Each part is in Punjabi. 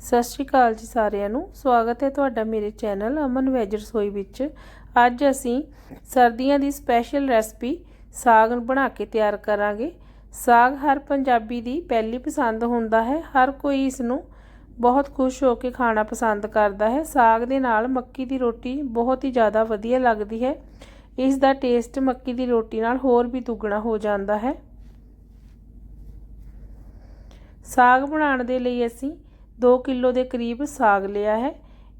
ਸਤਿ ਸ਼੍ਰੀ ਅਕਾਲ ਜੀ ਸਾਰਿਆਂ ਨੂੰ। ਸਵਾਗਤ ਹੈ ਤੁਹਾਡਾ ਮੇਰੇ ਚੈਨਲ ਅਮਨ ਵੈਜ ਰਸੋਈ ਵਿੱਚ। ਅੱਜ ਅਸੀਂ ਸਰਦੀਆਂ ਦੀ ਸਪੈਸ਼ਲ ਰੈਸਪੀ ਸਾਗ ਬਣਾ ਕੇ ਤਿਆਰ ਕਰਾਂਗੇ। ਸਾਗ ਹਰ ਪੰਜਾਬੀ ਦੀ ਪਹਿਲੀ ਪਸੰਦ ਹੁੰਦਾ ਹੈ। ਹਰ ਕੋਈ ਇਸ ਨੂੰ ਬਹੁਤ ਖੁਸ਼ ਹੋ ਕੇ ਖਾਣਾ ਪਸੰਦ ਕਰਦਾ ਹੈ। ਸਾਗ ਦੇ ਨਾਲ ਮੱਕੀ ਦੀ ਰੋਟੀ ਬਹੁਤ ਹੀ ਜ਼ਿਆਦਾ ਵਧੀਆ ਲੱਗਦੀ ਹੈ। ਇਸ ਦਾ ਟੇਸਟ ਮੱਕੀ ਦੀ ਰੋਟੀ ਨਾਲ ਹੋਰ ਵੀ ਦੁੱਗਣਾ ਹੋ ਜਾਂਦਾ ਹੈ। ਸਾਗ ਬਣਾਉਣ ਦੇ ਲਈ ਅਸੀਂ 2 ਕਿਲੋ ਦੇ ਕਰੀਬ ਸਾਗ ਲਿਆ ਹੈ।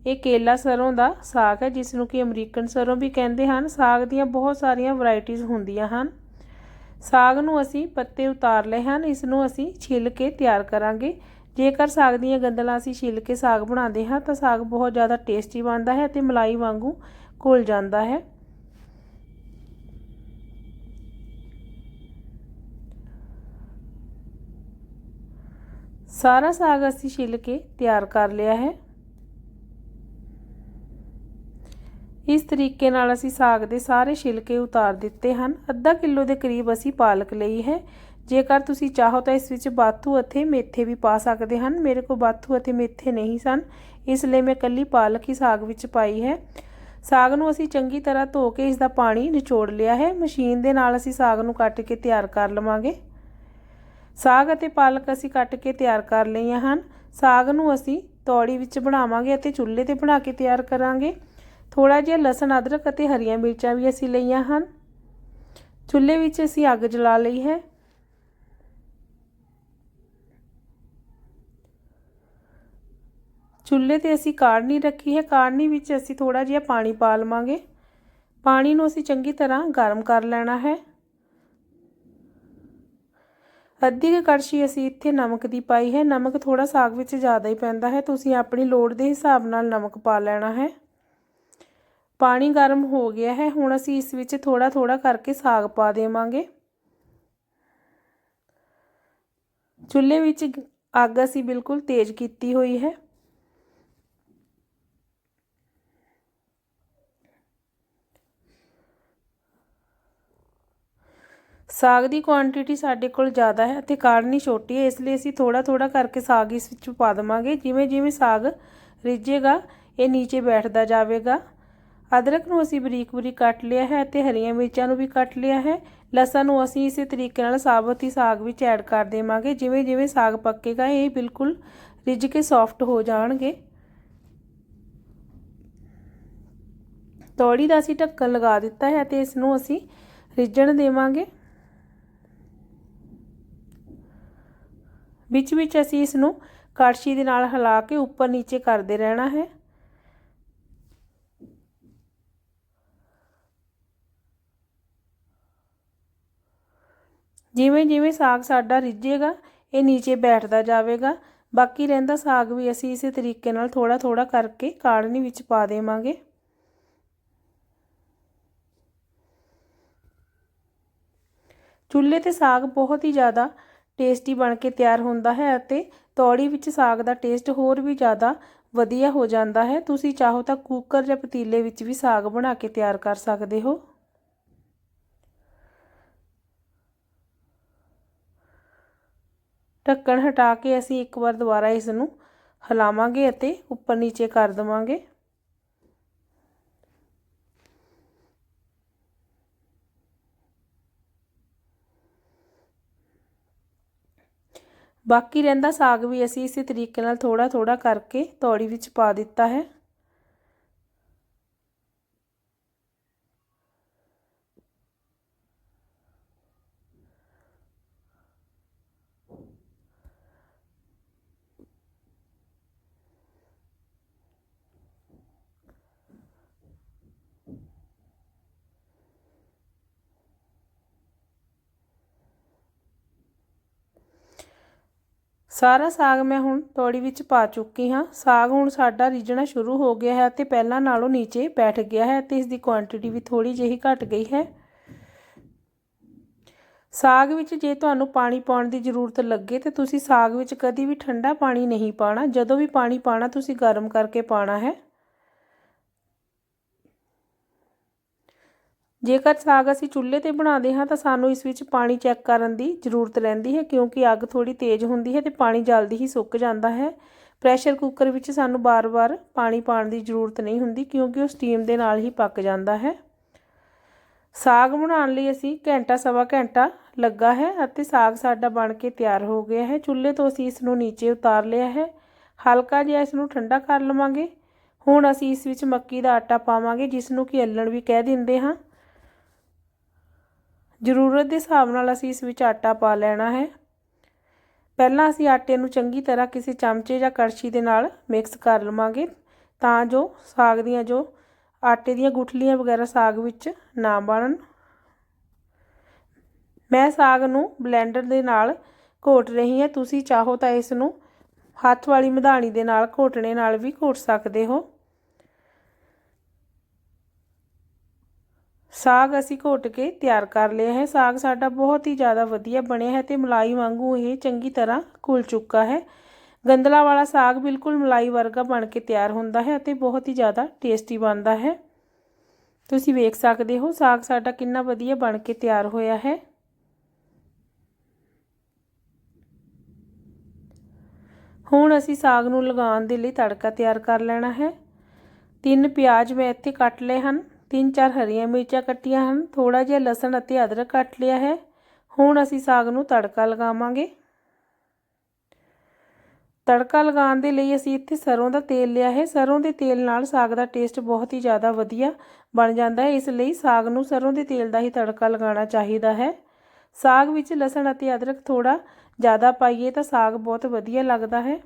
ਇਹ ਕੇਲਾ ਸਰੋਂ ਦਾ ਸਾਗ ਹੈ ਜਿਸ ਨੂੰ ਕਿ ਅਮਰੀਕਨ ਸਰੋਂ ਵੀ ਕਹਿੰਦੇ ਹਨ। ਸਾਗ ਦੀਆਂ ਬਹੁਤ ਸਾਰੀਆਂ ਵੈਰਾਈਟੀਆਂ ਹੁੰਦੀਆਂ ਹਨ। ਸਾਗ ਨੂੰ ਅਸੀਂ ਪੱਤੇ ਉਤਾਰ ਲਏ ਹਨ। ਇਸ ਨੂੰ ਅਸੀਂ ਛਿੱਲ ਕੇ ਤਿਆਰ ਕਰਾਂਗੇ। ਜੇਕਰ ਸਾਗ ਦੀਆਂ ਗੰਦਲਾਂ ਅਸੀਂ ਛਿੱਲ ਕੇ ਸਾਗ ਬਣਾਉਂਦੇ ਹਾਂ, ਤਾਂ ਸਾਗ ਬਹੁਤ ਜ਼ਿਆਦਾ ਟੇਸਟੀ ਬਣਦਾ ਹੈ ਅਤੇ ਮਲਾਈ ਵਾਂਗੂ ਘੁਲ ਜਾਂਦਾ ਹੈ। ਸਾਰਾ ਸਾਗ ਅਸੀਂ ਛਿੱਲ ਕੇ ਤਿਆਰ ਕਰ ਲਿਆ ਹੈ। ਇਸ ਤਰੀਕੇ ਨਾਲ ਅਸੀਂ ਸਾਗ ਦੇ ਸਾਰੇ ਛਿਲਕੇ ਉਤਾਰ ਦਿੱਤੇ ਹਨ। ਅੱਧਾ ਕਿਲੋ ਦੇ ਕਰੀਬ ਅਸੀਂ ਪਾਲਕ ਲਈ ਹੈ। ਜੇਕਰ ਤੁਸੀਂ ਚਾਹੋ ਤਾਂ ਇਸ ਵਿੱਚ ਬਾਥੂ ਅਤੇ ਮੇਥੇ ਵੀ ਪਾ ਸਕਦੇ ਹਨ। ਮੇਰੇ ਕੋਲ ਬਾਥੂ ਅਤੇ ਮੇਥੇ ਨਹੀਂ ਸਨ। ਇਸ ਲਈ ਮੈਂ ਕੱਲੀ ਪਾਲਕ ਹੀ ਸਾਗ ਵਿੱਚ ਪਾਈ ਹੈ। ਸਾਗ ਨੂੰ ਅਸੀਂ ਚੰਗੀ ਤਰ੍ਹਾਂ ਧੋ ਕੇ ਇਸ ਦਾ ਪਾਣੀ ਨਿਚੋੜ ਲਿਆ ਹੈ। ਮਸ਼ੀਨ ਦੇ ਨਾਲ ਅਸੀਂ ਸਾਗ ਨੂੰ ਕੱਟ ਕੇ ਤਿਆਰ ਕਰ ਲਵਾਂਗੇ। ਸਾਗ ਅਤੇ ਪਾਲਕ ਅਸੀਂ ਕੱਟ ਕੇ ਤਿਆਰ ਕਰ ਲਈਆਂ ਹਨ। ਸਾਗ ਨੂੰ ਅਸੀਂ ਤੌੜੀ ਵਿੱਚ ਬਣਾਵਾਂਗੇ ਅਤੇ ਚੁੱਲ੍ਹੇ ਤੇ ਬਣਾ ਕੇ ਤਿਆਰ ਕਰਾਂਗੇ। ਥੋੜਾ ਜਿਹਾ ਲਸਣ, ਅਦਰਕ ਅਤੇ ਹਰੀਆਂ ਮਿਰਚਾਂ ਵੀ ਅਸੀਂ ਲਈਆਂ ਹਨ। ਚੁੱਲ੍ਹੇ ਵਿੱਚ ਅਸੀਂ ਅੱਗ ਜਲਾ ਲਈ ਹੈ। ਚੁੱਲ੍ਹੇ ਤੇ ਅਸੀਂ ਕਾੜਨੀ ਰੱਖੀ ਹੈ। ਕਾੜਨੀ ਵਿੱਚ ਅਸੀਂ ਥੋੜਾ ਜਿਹਾ ਪਾਣੀ ਪਾ ਲਵਾਂਗੇ। ਪਾਣੀ ਨੂੰ ਅਸੀਂ ਚੰਗੀ ਤਰ੍ਹਾਂ ਗਰਮ ਕਰ ਲੈਣਾ ਹੈ। ਅੱਧੀ ਕੁ ਕੜਛੀ ਅਸੀਂ ਇੱਥੇ ਨਮਕ ਦੀ ਪਾਈ ਹੈ। ਨਮਕ ਥੋੜਾ ਸਾਗ ਵਿੱਚ ਜ਼ਿਆਦਾ ਹੀ ਪੈਂਦਾ ਹੈ। ਤੁਸੀਂ ਆਪਣੀ ਲੋੜ ਦੇ ਹਿਸਾਬ ਨਾਲ ਨਮਕ ਪਾ ਲੈਣਾ ਹੈ। ਪਾਣੀ ਗਰਮ ਹੋ ਗਿਆ ਹੈ। ਹੁਣ ਅਸੀਂ ਇਸ ਵਿੱਚ ਥੋੜਾ ਥੋੜਾ ਕਰਕੇ ਸਾਗ ਪਾ ਦੇਵਾਂਗੇ। ਚੁੱਲ੍ਹੇ ਵਿੱਚ ਅੱਗ ਅਸੀਂ ਬਿਲਕੁਲ ਤੇਜ਼ ਕੀਤੀ ਹੋਈ ਹੈ। ਸਾਗ ਦੀ ਕੁਆਂਟੀਟੀ ਸਾਡੇ ਕੋਲ ਜ਼ਿਆਦਾ ਹੈ ਅਤੇ ਕਾੜਨੀ ਛੋਟੀ ਹੈ, ਇਸ ਲਈ ਅਸੀਂ ਥੋੜਾ ਥੋੜਾ ਕਰਕੇ ਸਾਗ ਇਸ ਵਿੱਚ ਪਾ ਦਵਾਂਗੇ। ਜਿਵੇਂ ਜਿਵੇਂ ਸਾਗ ਰਿੱਝੇਗਾ, ਇਹ ਨੀਚੇ ਬੈਠਦਾ ਜਾਵੇਗਾ। ਅਦਰਕ ਨੂੰ ਅਸੀਂ ਬਰੀਕ ਬਰੀਕ ਕੱਟ ਲਿਆ ਹੈ ਅਤੇ ਹਰੀਆਂ ਮਿਰਚਾਂ ਨੂੰ ਵੀ ਕੱਟ ਲਿਆ ਹੈ। ਲਸਣ ਨੂੰ ਅਸੀਂ ਇਸੇ ਤਰੀਕੇ ਨਾਲ ਸਾਬਤ ਹੀ ਸਾਗ ਵਿੱਚ ਐਡ ਕਰ ਦੇਵਾਂਗੇ। ਜਿਵੇਂ ਜਿਵੇਂ ਸਾਗ ਪੱਕੇਗਾ, ਇਹ ਬਿਲਕੁਲ ਰਿੱਝ ਕੇ ਸੌਫਟ ਹੋ ਜਾਣਗੇ। ਤੌੜੀ ਦਾ ਅਸੀਂ ਢੱਕਣ ਲਗਾ ਦਿੱਤਾ ਹੈ ਤੇ ਇਸ ਨੂੰ ਅਸੀਂ ਰਿੱਝਣ ਦੇਵਾਂਗੇ। ਵਿੱਚ ਵਿੱਚ ਅਸੀਂ ਇਸ ਨੂੰ ਕੜਛੀ ਦੇ ਨਾਲ ਹਿਲਾ ਕੇ ਉੱਪਰ ਨੀਚੇ ਕਰਦੇ ਰਹਿਣਾ ਹੈ। ਜਿਵੇਂ ਜਿਵੇਂ ਸਾਗ ਸਾਡਾ ਰਿੱਝੇਗਾ, ਇਹ ਨੀਚੇ ਬੈਠਦਾ ਜਾਵੇਗਾ। ਬਾਕੀ ਰਹਿੰਦਾ ਸਾਗ ਵੀ ਅਸੀਂ ਇਸੇ ਤਰੀਕੇ ਨਾਲ ਥੋੜਾ ਥੋੜਾ ਕਰਕੇ ਕਾੜਨੀ ਵਿੱਚ ਪਾ ਦੇਵਾਂਗੇ। ਚੁੱਲ੍ਹੇ ਤੇ ਸਾਗ ਬਹੁਤ ਹੀ ਜ਼ਿਆਦਾ ਟੇਸਟੀ ਬਣ ਕੇ ਤਿਆਰ ਹੁੰਦਾ ਹੈ ਅਤੇ ਤੌੜੀ ਵਿੱਚ ਸਾਗ ਦਾ ਟੇਸਟ ਹੋਰ ਵੀ ਜ਼ਿਆਦਾ ਵਧੀਆ ਹੋ ਜਾਂਦਾ ਹੈ। ਤੁਸੀਂ ਚਾਹੋ ਤਾਂ ਕੁੱਕਰ ਜਾਂ ਪਤੀਲੇ ਵਿੱਚ ਵੀ ਸਾਗ ਬਣਾ ਕੇ ਤਿਆਰ ਕਰ ਸਕਦੇ ਹੋ। ਢੱਕਣ ਹਟਾ ਕੇ ਅਸੀਂ ਇੱਕ ਵਾਰ ਦੁਬਾਰਾ ਇਸ ਨੂੰ ਹਿਲਾਵਾਂਗੇ ਅਤੇ ਉੱਪਰ ਨੀਚੇ ਕਰ ਦਵਾਂਗੇ। ਬਾਕੀ ਰਹਿੰਦਾ ਸਾਗ ਵੀ ਅਸੀਂ ਇਸੇ ਤਰੀਕੇ ਨਾਲ ਥੋੜਾ ਥੋੜਾ ਕਰਕੇ ਤੌੜੀ ਵਿੱਚ ਪਾ ਦਿੱਤਾ ਹੈ। ਸਾਰਾ ਸਾਗ ਮੈਂ ਹੁਣ ਤੌੜੀ ਵਿੱਚ ਪਾ ਚੁੱਕੀ ਹਾਂ। ਸਾਗ ਹੁਣ ਸਾਡਾ ਰਿੱਝਣਾ ਸ਼ੁਰੂ ਹੋ ਗਿਆ ਹੈ ਤੇ ਪਹਿਲਾਂ ਨਾਲੋਂ ਨੀਚੇ ਬੈਠ ਗਿਆ ਹੈ ਤੇ ਇਸ ਦੀ ਕੁਆਂਟੀਟੀ ਵੀ ਥੋੜੀ ਜਿਹੀ ਘਟ ਗਈ ਹੈ। ਸਾਗ ਵਿੱਚ ਜੇ ਤੁਹਾਨੂੰ ਪਾਣੀ ਪਾਉਣ ਦੀ ਜ਼ਰੂਰਤ ਲੱਗੇ ਤੇ ਤੁਸੀਂ ਸਾਗ ਵਿੱਚ ਕਦੀ ਵੀ ਠੰਡਾ ਪਾਣੀ ਨਹੀਂ ਪਾਣਾ ਜਦੋਂ ਵੀ ਪਾਣੀ ਪਾਣਾ ਤੁਸੀਂ ਗਰਮ ਕਰਕੇ ਪਾਣਾ ਹੈ। ਜੇਕਰ ਸਾਗ ਅਸੀਂ ਚੁੱਲ੍ਹੇ ਤੇ ਬਣਾਉਂਦੇ ਹਾਂ ਤਾਂ ਸਾਨੂੰ ਇਸ ਵਿੱਚ ਪਾਣੀ ਚੈੱਕ ਕਰਨ ਦੀ ਜ਼ਰੂਰਤ ਰਹਿੰਦੀ ਹੈ, ਕਿਉਂਕਿ ਅੱਗ ਥੋੜੀ ਤੇਜ਼ ਹੁੰਦੀ ਹੈ ਤੇ ਪਾਣੀ ਜਲਦੀ ਹੀ ਸੁੱਕ ਜਾਂਦਾ ਹੈ। ਪ੍ਰੈਸ਼ਰ ਕੁੱਕਰ ਵਿੱਚ ਸਾਨੂੰ ਬਾਰ-ਬਾਰ ਪਾਣੀ ਪਾਉਣ ਦੀ ਜ਼ਰੂਰਤ ਨਹੀਂ ਹੁੰਦੀ, ਕਿਉਂਕਿ ਉਹ ਸਟੀਮ ਦੇ ਨਾਲ ਹੀ ਪੱਕ ਜਾਂਦਾ ਹੈ। ਸਾਗ ਬਣਾਉਣ ਲਈ ਅਸੀਂ ਘੰਟਾ ਸਵਾ ਘੰਟਾ ਲੱਗਾ ਹੈ ਅਤੇ ਸਾਗ ਸਾਡਾ ਬਣ ਕੇ ਤਿਆਰ ਹੋ ਗਿਆ ਹੈ। ਚੁੱਲ੍ਹੇ ਤੋਂ ਅਸੀਂ ਇਸ ਨੂੰ ਨੀਚੇ ਉਤਾਰ ਲਿਆ ਹੈ। ਹਲਕਾ ਜਿਹਾ ਇਸ ਨੂੰ ਠੰਡਾ ਕਰ ਲਵਾਂਗੇ। ਹੁਣ ਅਸੀਂ ਇਸ ਵਿੱਚ ਮੱਕੀ ਦਾ ਆਟਾ ਪਾਵਾਂਗੇ, ਜਿਸ ਨੂੰ ਕਿ ਅੱਲਣ ਵੀ ਕਹਿ ਦਿੰਦੇ ਹਾਂ। ਜ਼ਰੂਰਤ ਦੇ ਹਿਸਾਬ ਨਾਲ ਅਸੀਂ ਇਸ ਵਿੱਚ ਆਟਾ ਪਾ ਲੈਣਾ ਹੈ। ਪਹਿਲਾਂ ਅਸੀਂ ਆਟੇ ਨੂੰ ਚੰਗੀ ਤਰ੍ਹਾਂ ਕਿਸੇ ਚਮਚੇ ਜਾਂ ਕੜਛੀ ਦੇ ਨਾਲ ਮਿਕਸ ਕਰ ਲਵਾਂਗੇ ਤਾਂ ਜੋ ਸਾਗ ਦੀਆਂ ਜੋ ਆਟੇ ਦੀਆਂ ਗੁਠਲੀਆਂ ਵਗੈਰਾ ਸਾਗ ਵਿੱਚ ਨਾ ਬਣਨ। ਮੈਂ ਸਾਗ ਨੂੰ ਬਲੈਂਡਰ ਦੇ ਨਾਲ ਘੋਟ ਰਹੀ ਹਾਂ। ਤੁਸੀਂ ਚਾਹੋ ਤਾਂ ਇਸ ਨੂੰ ਹੱਥ ਵਾਲੀ ਮਧਾਣੀ ਦੇ ਨਾਲ ਘੋਟਣੇ ਨਾਲ ਵੀ ਘੋਟ ਸਕਦੇ ਹੋ। ਸਾਗ ਅਸੀਂ ਘੋਟ ਕੇ ਤਿਆਰ ਕਰ ਲਿਆ ਹੈ। ਸਾਗ ਸਾਡਾ ਬਹੁਤ ਹੀ ਜ਼ਿਆਦਾ ਵਧੀਆ ਬਣਿਆ ਹੈ ਤੇ ਮਲਾਈ ਵਾਂਗੂ ਇਹ ਚੰਗੀ ਤਰ੍ਹਾਂ ਘੁਲ ਚੁੱਕਾ ਹੈ। ਗੰਦਲਾ ਵਾਲਾ ਸਾਗ ਬਿਲਕੁਲ ਮਲਾਈ ਵਰਗਾ ਬਣ ਕੇ ਤਿਆਰ ਹੁੰਦਾ ਹੈ ਅਤੇ ਬਹੁਤ ਹੀ ਜ਼ਿਆਦਾ ਟੇਸਟੀ ਬਣਦਾ ਹੈ। ਤੁਸੀਂ ਵੇਖ ਸਕਦੇ ਹੋ ਸਾਗ ਸਾਡਾ ਕਿੰਨਾ ਵਧੀਆ ਬਣ ਕੇ ਤਿਆਰ ਹੋਇਆ ਹੈ। ਹੁਣ ਅਸੀਂ ਸਾਗ ਨੂੰ ਲਗਾਉਣ ਦੇ ਲਈ ਤੜਕਾ ਤਿਆਰ ਕਰ ਲੈਣਾ ਹੈ। ਤਿੰਨ ਪਿਆਜ਼ ਮੈਂ ਇੱਥੇ ਕੱਟ ਲਏ ਹਨ। ਤਿੰਨ ਚਾਰ ਹਰੀਆਂ ਮਿਰਚਾਂ ਕੱਟੀਆਂ ਹਨ ਥੋੜਾ ਜਿਹਾ ਲਸਣ ਅਤੇ ਅਦਰਕ ਕੱਟ ਲਿਆ ਹੈ। ਹੁਣ ਅਸੀਂ ਸਾਗ ਨੂੰ ਤੜਕਾ ਲਗਾਵਾਂਗੇ। ਤੜਕਾ ਲਗਾਉਣ ਦੇ ਲਈ ਅਸੀਂ ਇੱਥੇ ਸਰੋਂ ਦਾ ਤੇਲ ਲਿਆ ਹੈ। ਸਰੋਂ ਦੇ ਤੇਲ ਨਾਲ ਸਾਗ ਦਾ ਟੇਸਟ ਬਹੁਤ ਹੀ ਜ਼ਿਆਦਾ ਵਧੀਆ ਬਣ ਜਾਂਦਾ ਹੈ। ਇਸ ਲਈ ਸਾਗ ਨੂੰ ਸਰੋਂ ਦੇ ਤੇਲ ਦਾ ਹੀ ਤੜਕਾ ਲਗਾਉਣਾ ਚਾਹੀਦਾ ਹੈ। ਸਾਗ ਵਿੱਚ ਲਸਣ ਅਤੇ ਅਦਰਕ ਥੋੜਾ ਜ਼ਿਆਦਾ ਪਾਈਏ ਤਾਂ ਸਾਗ ਬਹੁਤ ਵਧੀਆ ਲੱਗਦਾ ਹੈ।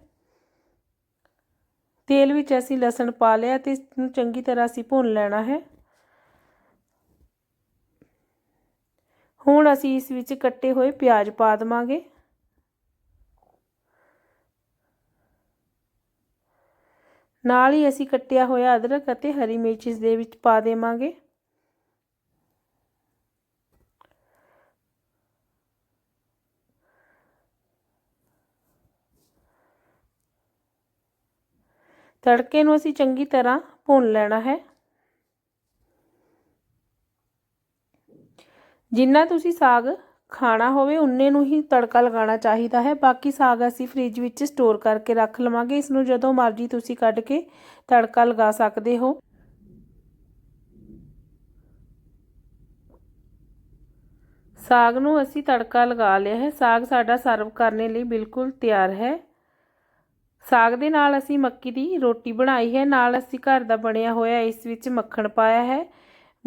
ਤੇਲ ਵਿੱਚ ਅਸੀਂ ਲਸਣ ਪਾ ਲਿਆ ਤੇ ਇਸ ਨੂੰ ਚੰਗੀ ਤਰ੍ਹਾਂ ਅਸੀਂ ਭੁੰਨ ਲੈਣਾ ਹੈ। ਹੁਣ ਅਸੀਂ ਇਸ ਵਿੱਚ ਕੱਟੇ ਹੋਏ ਪਿਆਜ਼ ਪਾ ਦਵਾਂਗੇ। ਨਾਲ ਹੀ ਅਸੀਂ ਕੱਟਿਆ ਹੋਇਆ ਅਦਰਕ ਅਤੇ ਹਰੀ ਮਿਰਚ ਇਸ ਦੇ ਵਿੱਚ ਪਾ ਦੇਵਾਂਗੇ। ਤੜਕੇ ਨੂੰ ਅਸੀਂ ਚੰਗੀ ਤਰ੍ਹਾਂ ਭੁੰਨ ਲੈਣਾ ਹੈ। ਜਿੰਨਾ ਤੁਸੀਂ ਸਾਗ ਖਾਣਾ ਹੋਵੇ, ਉਨੇ ਨੂੰ ਹੀ ਤੜਕਾ ਲਗਾਉਣਾ ਚਾਹੀਦਾ ਹੈ। ਬਾਕੀ ਸਾਗ ਅਸੀਂ ਫ੍ਰਿਜ ਵਿੱਚ ਸਟੋਰ ਕਰਕੇ ਰੱਖ ਲਵਾਂਗੇ। ਇਸ ਨੂੰ ਜਦੋਂ ਮਰਜ਼ੀ ਤੁਸੀਂ ਕੱਢ ਕੇ ਤੜਕਾ ਲਗਾ ਸਕਦੇ ਹੋ। ਸਾਗ ਨੂੰ ਅਸੀਂ ਤੜਕਾ ਲਗਾ ਲਿਆ ਹੈ। ਸਾਗ ਸਾਡਾ ਸਰਵ ਕਰਨ ਲਈ ਬਿਲਕੁਲ ਤਿਆਰ ਹੈ। ਸਾਗ ਦੇ ਨਾਲ ਅਸੀਂ ਮੱਕੀ ਦੀ ਰੋਟੀ ਬਣਾਈ ਹੈ। ਨਾਲ ਅਸੀਂ ਘਰ ਦਾ ਬਣਿਆ ਹੋਇਆ ਇਸ ਵਿੱਚ ਮੱਖਣ ਪਾਇਆ ਹੈ।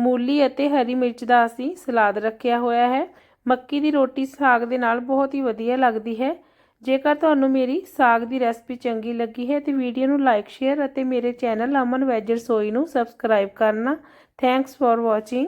ਮੂਲੀ ਅਤੇ ਹਰੀ ਮਿਰਚ ਦਾ ਅਸੀਂ ਸਲਾਦ ਰੱਖਿਆ ਹੋਇਆ ਹੈ। ਮੱਕੀ ਦੀ ਰੋਟੀ ਸਾਗ ਦੇ ਨਾਲ ਬਹੁਤ ਹੀ ਵਧੀਆ ਲੱਗਦੀ ਹੈ। ਜੇਕਰ ਤੁਹਾਨੂੰ ਮੇਰੀ ਸਾਗ ਦੀ ਰੈਸਪੀ ਚੰਗੀ ਲੱਗੀ ਹੈ ਤੇ ਵੀਡੀਓ ਨੂੰ ਲਾਈਕ, ਸ਼ੇਅਰ ਅਤੇ ਮੇਰੇ ਚੈਨਲ ਅਮਨ ਵੈਜ ਰਸੋਈ ਨੂੰ ਸਬਸਕ੍ਰਾਈਬ ਕਰਨਾ। Thanks for watching.